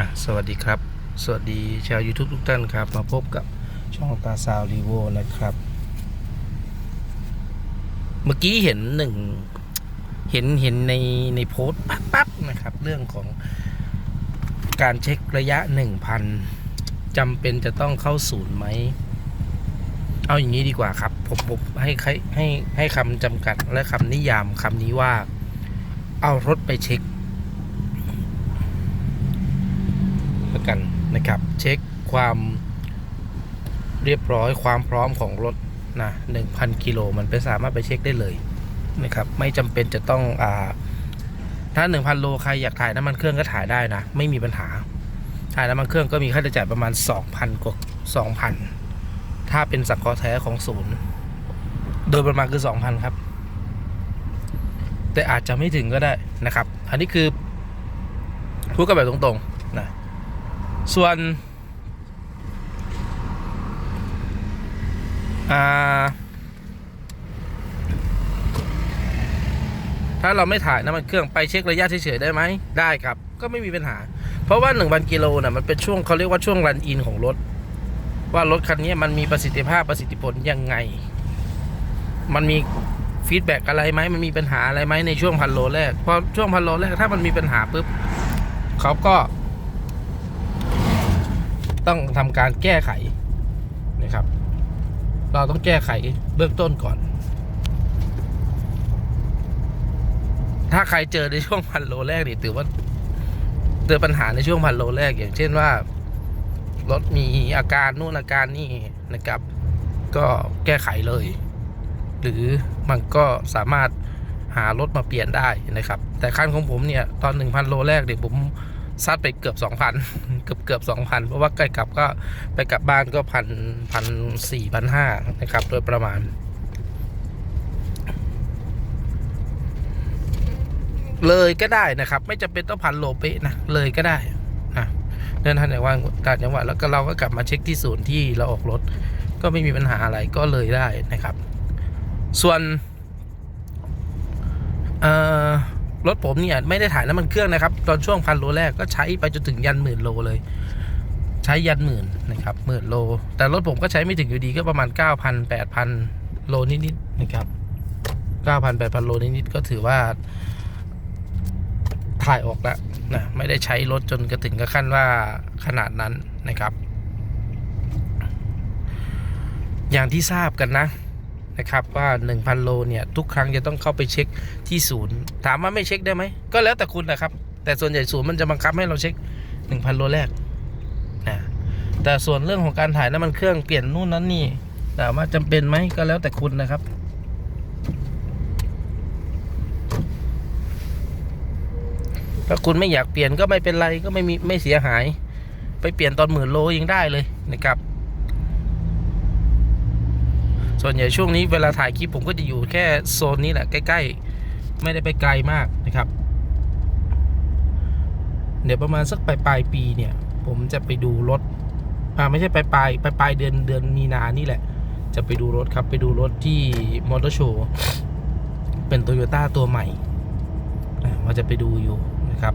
อะสวัสดีครับ สวัสดีชาว YouTube ทุกท่านครับ มาพบกับช่องตาซาวรีโวนะครับ เมื่อกี้เห็นหนึ่ง เห็นเห็นในในโพสต์ปั๊บนะครับ เรื่องของการเช็คระยะ 1,000จำเป็นจะต้องเข้าศูนย์ไหม เอาอย่างนี้ดีกว่าครับ ผมผมให้ให้ให้ให้คำจำกัดและคำนิยามคำนี้ว่า เอารถไปเช็ค แล้วกันนะครับ เช็คความเรียบร้อยความพร้อมของรถนะ1,000กิโลมันไปสามารถไปเช็คได้เลยนะครับไม่จำเป็นจะต้องอ่าถ้า 1,000 โลใครอยากถ่ายน้ำมันเครื่องก็ถ่ายได้นะ ไม่มีปัญหา ถ่ายน้ำมันเครื่องก็มีค่าใช้จ่ายประมาณ 2,000 กว่า 2,000 ถ้าเป็นสังเคราะห์แท้ของศูนย์ โดยประมาณคือ 2,000 ครับ แต่อาจจะไม่ถึงก็ได้นะครับ อันนี้คือพูดกันแบบตรงๆนะ ส่วนถ้าเราไม่ถ่ายน้ำมันเครื่องไปเช็คระยะเฉยๆได้ไหมได้ครับ ก็ไม่มีปัญหา เพราะว่า1 0 0 0กิโลน่ะมันเป็นช่วงเขาเรียกว่าช่วงรันอินของรถ ว่ารถคันนี้มันมีประสิทธิภาพประสิทธิผลยังไง มันมีฟีดแบ็กอะไรไหมมันมีปัญหาอะไรไหมในช่วงพันโลแรกพอช่วงพันโลแรกถ้ามันมีปัญหาปุ๊บเขาก็ ต้องทำการแก้ไขนะครับ เราต้องแก้ไขเบื้องต้นก่อน ถ้าใครเจอในช่วงพันโลแรกนี่ถือว่าเจอปัญหาในช่วงพันโลแรกอย่างเช่นว่ารถมีอาการนู่นอาการนี่นะครับ ก็แก้ไขเลย หรือมันก็สามารถหารถมาเปลี่ยนได้นะครับ แต่คันของผมเนี่ย ตอน 1,000 โลแรกเนี่ยผม ซัดไปเกือบ2,000เกือบเกือบ2,000เพราะว่าใกล้กลับก็ไปกลับบ้านก็พันพันสี่พันห้านะครับ โดยประมาณ เลยก็ได้นะครับ ไม่จำเป็นต้องพันโลเปะนะ เลยก็ได้นะเดินทางในว่างต่างจังหวัดแล้วก็เราก็กลับมาเช็คที่ศูนย์ที่เราออกรถ ก็ไม่มีปัญหาอะไรก็เลยได้นะครับ ส่วนเอ่อ รถผมเนี่ยไม่ได้ถ่ายน้ำมันเครื่องนะครับ ตอนช่วงพันโลแรกก็ใช้ไปจนถึงยันหมื่นโลเลย ใช้ยันหมื่นนะครับหมื่นโล แต่รถผมก็ใช้ไม่ถึงอยู่ดีก็ประมาณ 9,000 8,000 โลนิดๆนะครับ 9,000 8,000 โลนิดๆก็ถือว่า ถ่ายออกแล้วนะไม่ได้ใช้รถจนกระถึงกับขั้นว่าขนาดนั้นนะครับ อย่างที่ทราบกันนะ นะครับว่า 1,000 โลเนี่ยทุกครั้งจะต้องเข้าไปเช็คที่ศูนย์ ถามว่าไม่เช็คได้ไหม ก็แล้วแต่คุณนะครับ แต่ส่วนใหญ่ศูนย์มันจะบังคับให้เราเช็ค 1,000 โลแรกนะแต่ส่วนเรื่องของการถ่ายน้ำมันเครื่องเปลี่ยนนู่นนั้นนี่ถามว่าจำเป็นไหมก็แล้วแต่คุณนะครับถ้าคุณไม่อยากเปลี่ยนก็ไม่เป็นไรก็ไม่มีไม่เสียหาย ไปเปลี่ยนตอนหมื่นโลยังได้เลยนะครับ ส่วนใหญ่ช่วงนี้เวลาถ่ายคลิปผมก็จะอยู่แค่โซนนี้แหละ ใกล้ๆ ไม่ได้ไปไกลมากนะครับ เดี๋ยวประมาณสักปลายปลายปีเนี่ย ผมจะไปดูรถอ่าไม่ใช่ปลายปลายปลายปลายเดือนเดือนมีนานี่แหละ จะไปดูรถครับไปดูรถที่มอเตอร์โชว์เป็นโตโยต้าตัวใหม่อ่าว่าจะไปดูอยู่นะครับ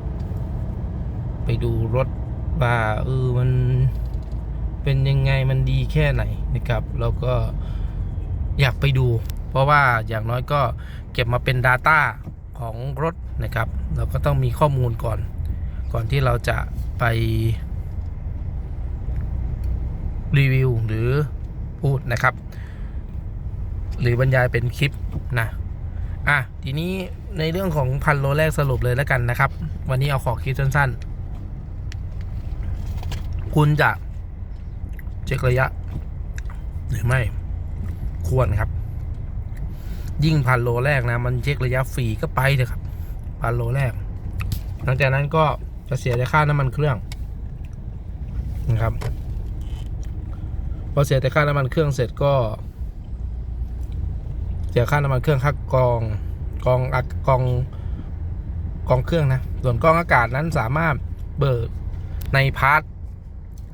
ไปดูรถว่าเออมันเป็นยังไงมันดีแค่ไหนนะครับ แล้วก็ อยากไปดู เพราะว่าอย่างน้อยก็เก็บมาเป็น Data ของรถนะครับ เราก็ต้องมีข้อมูลก่อน ก่อนที่เราจะไป รีวิวหรือพูดนะครับ หรือบรรยายเป็นคลิปนะอะทีนี้ในเรื่องของพันโลแรกสรุปเลยแล้วกันนะครับ วันนี้เอาขอคลิปสั้นๆ คุณจะเช็คระยะ หรือไม่ ควรครับ ยิ่งพันโลแรกนะ มันเช็คระยะฟรีก็ไปเถอะครับ พันโลแรก หลังจากนั้นก็จะเสียแต่ค่าน้ำมันเครื่องนะครับพอเสียแต่ค่าน้ำมันเครื่องเสร็จก็ เสียค่าน้ำมันเครื่องค่ากองกองอากองกองเครื่องนะ ส่วนกองอากาศนั้นสามารถเบิกในพาร์ท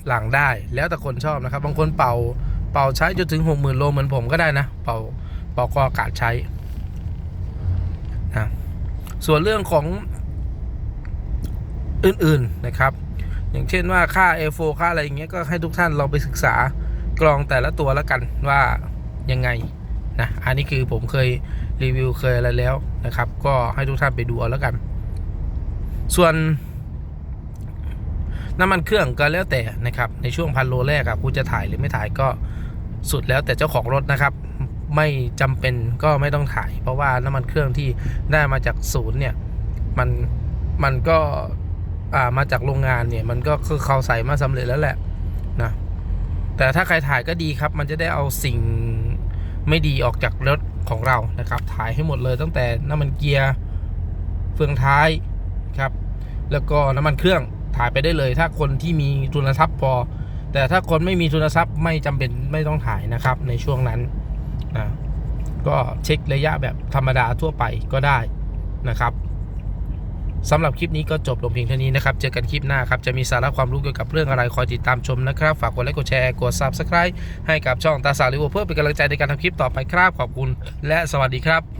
หลังได้ แล้วแต่คนชอบนะครับ บางคนเป่า เป่าใช้จนถึงหกหมื่นโลเหมือนผมก็ได้นะ เป่าเป่ากออากาศใช้นะส่วนเรื่องของอื่นๆนะครับ อย่างเช่นว่าค่า A4 ค่าอะไรอย่างเงี้ยก็ให้ทุกท่านลองไปศึกษากรองแต่ละตัวแล้วกันว่ายังไงนะอันนี้คือผมเคยรีวิวเคยอะไรแล้วนะครับ ก็ให้ทุกท่านไปดูเอาแล้วกัน ส่วน น้ำมันเครื่องก็แล้วแต่นะครับ ในช่วงพันโลแรกอะคุณจะถ่ายหรือไม่ถ่ายก็สุดแล้วแต่เจ้าของรถนะครับ ไม่จำเป็นก็ไม่ต้องถ่าย เพราะว่าน้ำมันเครื่องที่ได้มาจากศูนย์เนี่ยมันมันก็อ่ามาจากโรงงานเนี่ยมันก็คือเขาใส่มาสำเร็จแล้วแหละนะแต่ถ้าใครถ่ายก็ดีครับ มันจะได้เอาสิ่งไม่ดีออกจากรถของเรานะครับ ถ่ายให้หมดเลยตั้งแต่น้ำมันเกียร์เฟืองท้ายครับ แล้วก็น้ำมันเครื่อง ถ่ายไปได้เลย ถ้าคนที่มีทุนทรัพย์พอ แต่ถ้าคนไม่มีทุนทรัพย์ไม่จำเป็นไม่ต้องถ่ายนะครับ ในช่วงนั้นนะก็เช็คระยะแบบธรรมดาทั่วไปก็ได้นะครับสำหรับคลิปนี้ก็จบลงเพียงเท่านี้นะครับ เจอกันคลิปหน้าครับ จะมีสาระความรู้เกี่ยวกับเรื่องอะไรคอยติดตามชมนะครับ ฝากกดไลค์กดแชร์กด Subscribe ให้กับช่องตาสาลิวเพื่อเป็นกำลังใจในการทำคลิปต่อไปครับ ขอบคุณ และสวัสดีครับ